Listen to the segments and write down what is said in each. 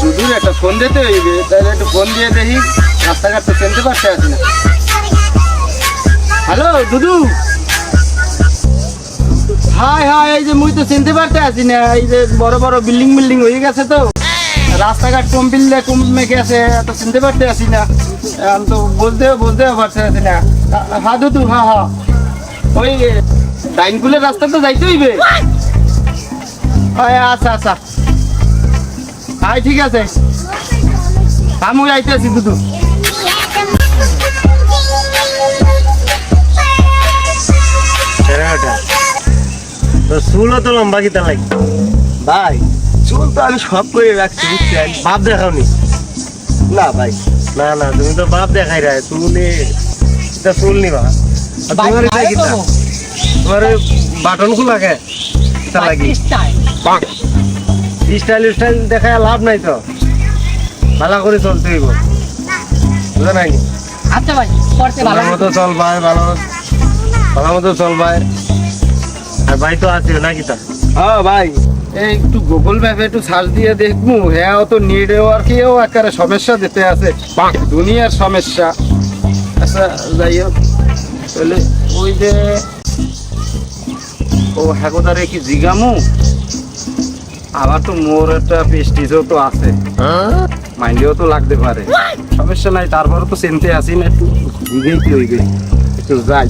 দুদুর একটা ফোন দিতে হইবে, তাহলে একটু ফোন দিয়ে দেখি রাস্তাঘাট তো চিনতে পারতে আছি না। হ্যালো দুদু? হাই হাই এই যে মুই তো চিনতে পারতে আছি না, এই যে বড় বড় বিল্ডিং বিল্ডিং হয়ে গেছে তো। রাস্তাঘাট কম বিল্লে কম মেঘে এত চিনতে পারতে আছি না। এখন তো বলতেও বলতেও পারতে আছি না। হা দুদু, হা হা। ওই ডাইনকুলের রাস্তা তো যাইতে হইবে। আচ্ছা আচ্ছা। হাই ঠিক আছে। আমি যাইতে আছি দুদু। চুলও তো লম্বা কিতা লাগে। ভাই চুল তো আমি সব করে রাখছি বুঝছেন? বাপ দেখাওনি? না ভাই। না না তুমি তো বাপ দেখাই রা চুলে এটা চুল নিবা। আর তোমার ওই বাটন খোলা কে স্টাইল স্টাইল দেখায় লাভ নাই তো। ভালো করে চলতে হইব। বুঝা নাই? আচ্ছা ভাই ভালো। মতো চল ভাই ভালো ভালো মতো চল ভাই। আর ভাই তো আছে না কিতা হ্যাঁ ভাই এই একটু গুগল ম্যাপে একটু সার্চ দিয়ে দেখব। হ্যাঁ তো নেটওয়ার্কেও একেবারে সমস্যা দিতে আছে। দুনিয়ার সমস্যা। আচ্ছা যাই হোক। তাহলে ওই যে ও হ্যাকোদারে কি জিগামু? আবার তো মোর একটা পেস্টিজও তো আছে। মাইন্ডেও তো লাগতে পারে। সমস্যা নাই তারপরে তো চিনতে আসি না একটু জিগেইতে হইবে? একটু যাই।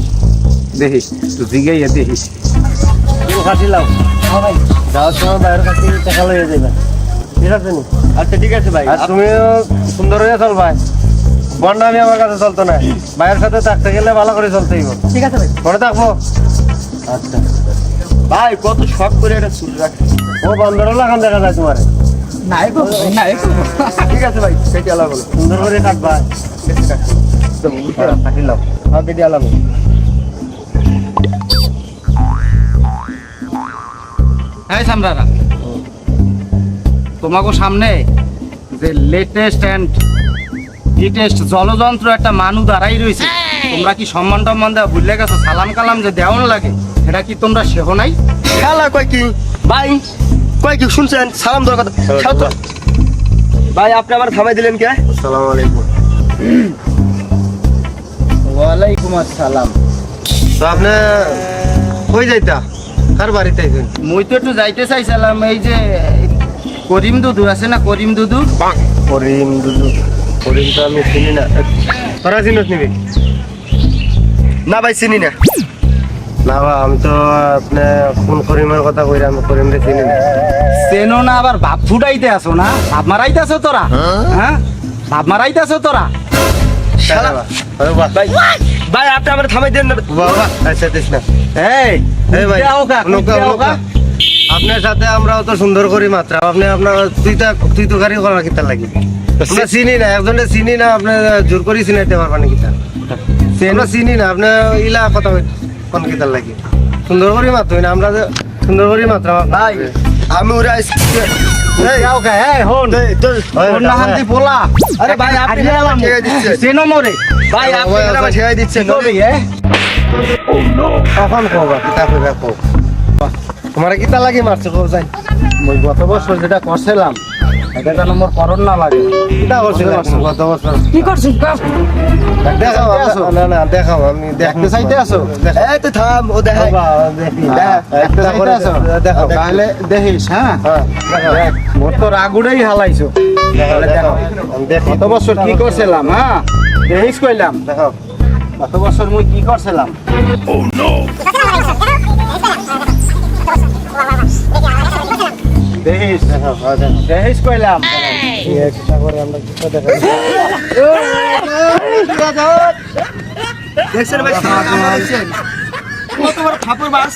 দেখি একটু জিগাইয়া দেখি। খাসি লাও। যাওয়ার সময় বাইরের কাছে টাকা লইয়া যাবে ঠিক আছে নি? আচ্ছা ঠিক আছে ভাই। আর তুমিও সুন্দর হয়ে চল ভাই। বন্ডামি আমার কাছে চলতো না। ভাইয়ের সাথে থাকতে গেলে ভালো করে চলতে হইব ঠিক আছে ভাই। মনে থাকব? আচ্ছা ভাই কত শখ করে এটা চুল রাখি ও বন্দরও লাগান দেখা যায় তোমার। নাই গো নাই গো। ঠিক আছে ভাই কেটে আলাম হলো সুন্দর করে কাটবা কাটি লাও হ্যাঁ কেটে হ্যাঁ সামরারা তোমাকে সামনে যে লেটেস্ট অ্যান্ড লেটেস্ট জলযন্ত্র একটা মানু দাঁড়াই রয়েছে তোমরা কি সম্মান টম্মান দেওয়া ভুলে গেছো? সালাম কালাম যে দেওয়ান লাগে। এটা কি তোমরা শেখো নাই? খেলা কয় কি? ভাই। কয় কি শুনছেন? সালাম দরকার ভাই আপনি আমার থামাই দিলেন কে? আসসালামু আলাইকুম। ওয়ালাইকুম আসসালাম। তো আপনি কই যাইতা? কার বাড়িতে আইছেন? মুই তো একটু যাইতে চাইছিলাম এই যে করিম দুদু আছে না করিম দুদু? করিম দুদু। করিম তো আমি চিনি না। তোরা চিনত নিবি? না ভাই চিনি না। না বা আমি তো আপনি কোন করিমের কথা কইরা আমি করিমরে চিনি না। চেনো না আবার ভাব ফুটাইতে আসো না? ভাব মারাইতে আসো তোরা? হ্যাঁ? ভাব মারাইতে আসো তোরা? শালা। ভাই ভাই আপনি আমার থামাই দেন না। বাবা আচ্ছা দিস না। এই এই ভাই নৌকা, নৌকা। আপনার সাথে আমরা অত সুন্দর করি মাত্রা। আপনি আপনার তুই তো তুই তো গাড়ি করার কিতা লাগি। আমরা চিনি না একজনে চিনি না আপনি জোর করি চিনাইতে পারবেন কিতা আমরা চিনি না আপনি ইলা কথা কোন কিতা লাগি? সুন্দর করি মাত্র না আমরা যে সুন্দর করি মাত্র ভাই। আমি ওরা কা। আরে ভাই, আপনি। ভাই আপনি দিচ্ছেন। কি? কখন কবা কিতা কইবা কও। তোমার কিতা লাগে মারছে কও যাই। মই গত বছর যেটা করছিলাম এটা যেন মোর করণ না লাগে কিতা করছিল গত বছর কি করছিস? দেখাও না না দেখাও আমি দেখতে চাইতে আসো? দেখাও এই তো থাম ও দেখাই দেখি। হ্যাঁ, দেখতে চাইতে করে দেখাও তাহলে দেখিস হ্যাঁ হ্যাঁ দেখ, মোর তো রাগুড়েই হালাইছো দেখাও দেখি গত বছর কি করছিলাম হ্যাঁ দেখিস কইলাম দেখাও গত বছর মুই কি করছিলাম দেখিস দেখাও হ্যাঁ, দেখাও দেখিস কইলাম দেখছেন ভাই দেখছেন কত বড় ঠাকুর বাস